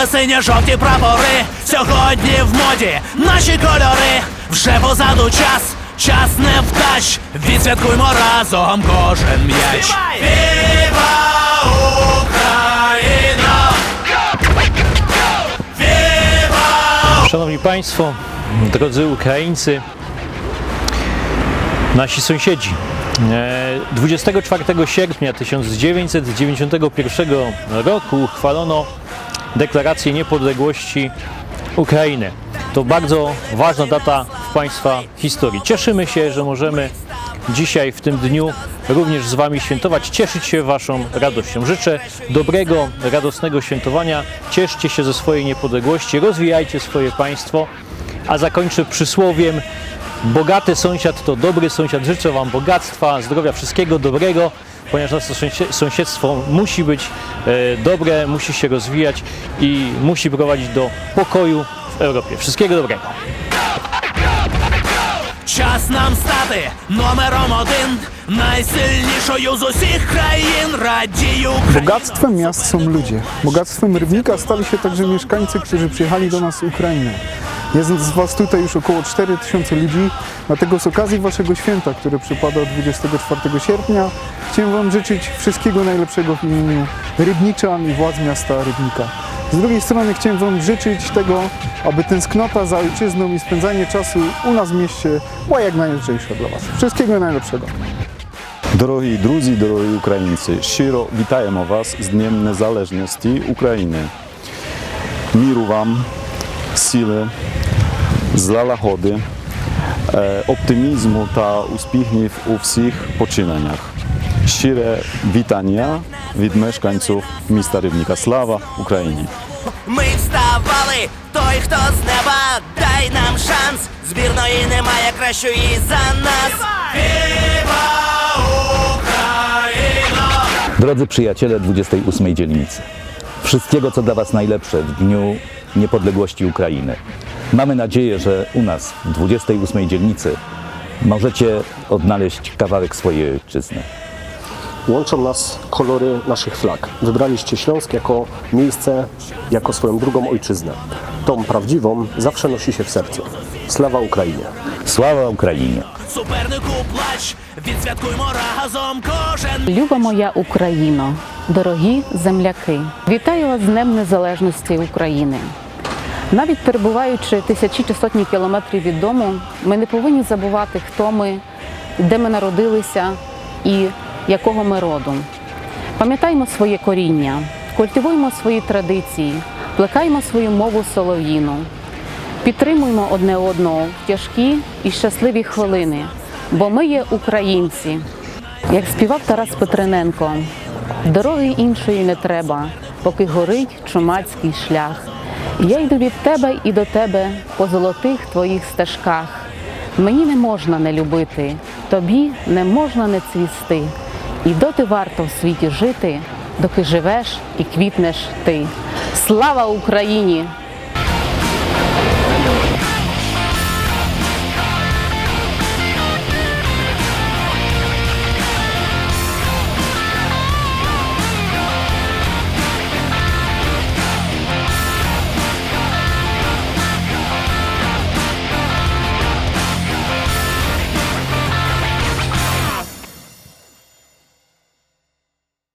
Запалали сині жовті прапори. Сьогодні в моді наші кольори. Вже позаду час, час не вдач. Відсвяткуймо разом кожен м'яч. Віва Україна! Szanowni Państwo, drodzy Ukraińcy, nasi sąsiedzi. E, 24 sierpnia 1991 roku uchwalono deklarację niepodległości Ukrainy. To bardzo ważna data w Państwa historii. Cieszymy się, że możemy dzisiaj w tym dniu również z Wami świętować, cieszyć się Waszą radością. Życzę dobrego, radosnego świętowania. Cieszcie się ze swojej niepodległości, rozwijajcie swoje państwo. A zakończę przysłowiem: Bogaty sąsiad to dobry sąsiad. Życzę Wam bogactwa, zdrowia, wszystkiego dobrego, ponieważ nasze sąsie- sąsiedztwo musi być e, dobre, musi się rozwijać i musi prowadzić do pokoju w Europie. Wszystkiego dobrego. Час нам стати номером один, найсильнішою з усіх країн. Радію Bogactwem miast są ludzie. Bogactwem Rybnika stali się także mieszkańcy, którzy przyjechali do nas z Ukrainy. Jest z Was tutaj już około 4000 ludzi, dlatego z okazji Waszego święta, które przypada 24 sierpnia, chciałem Wam życzyć wszystkiego najlepszego w imieniu Rybniczan i władz miasta Rybnika. Z drugiej strony chciałem Wam życzyć tego, aby tęsknota za ojczyzną i spędzanie czasu u nas w mieście była jak najlepsza dla Was. Wszystkiego najlepszego. Дорогі друзі, дорогі українці, щиро вітаємо вас з Днем Незалежності України. Міру вам, сили, злагоди, е, оптимізму та успіхів у всіх починаннях. Щире вітання від мешканців міста Рибніка. Слава Україні! Ми вставали, той, хто з неба, дай нам шанс. Збірної немає кращої за нас. Віва Україна! Drodzy przyjaciele 28 dzielnicy, wszystkiego co dla Was najlepsze w Dniu Niepodległości Ukrainy. Mamy nadzieję, że u nas w 28 dzielnicy możecie odnaleźć kawałek swojej ojczyzny. Łączą nas kolory naszych flag. Wybraliście Śląsk jako miejsce, jako swoją drugą ojczyznę. Tą prawdziwą zawsze nosi się w sercu. Slawa Ukrainie! Sława Ukrainie! Супернику плач, відсвяткуймо разом кожен Люба моя Україно, дорогі земляки, вітаю вас з Днем Незалежності України. Навіть перебуваючи тисячі чи сотні кілометрів від дому, ми не повинні забувати, хто ми, де ми народилися і якого ми роду. Пам'ятаймо своє коріння, культивуймо свої традиції, плекаймо свою мову солов'їну. Підтримуймо одне одного в тяжкі і щасливі хвилини, бо ми є українці. Як співав Тарас Петрененко, дороги іншої не треба, поки горить чумацький шлях. Я йду від тебе і до тебе по золотих твоїх стежках. Мені не можна не любити, тобі не можна не цвісти. І доти варто в світі жити, доки живеш і квітнеш ти. Слава Україні!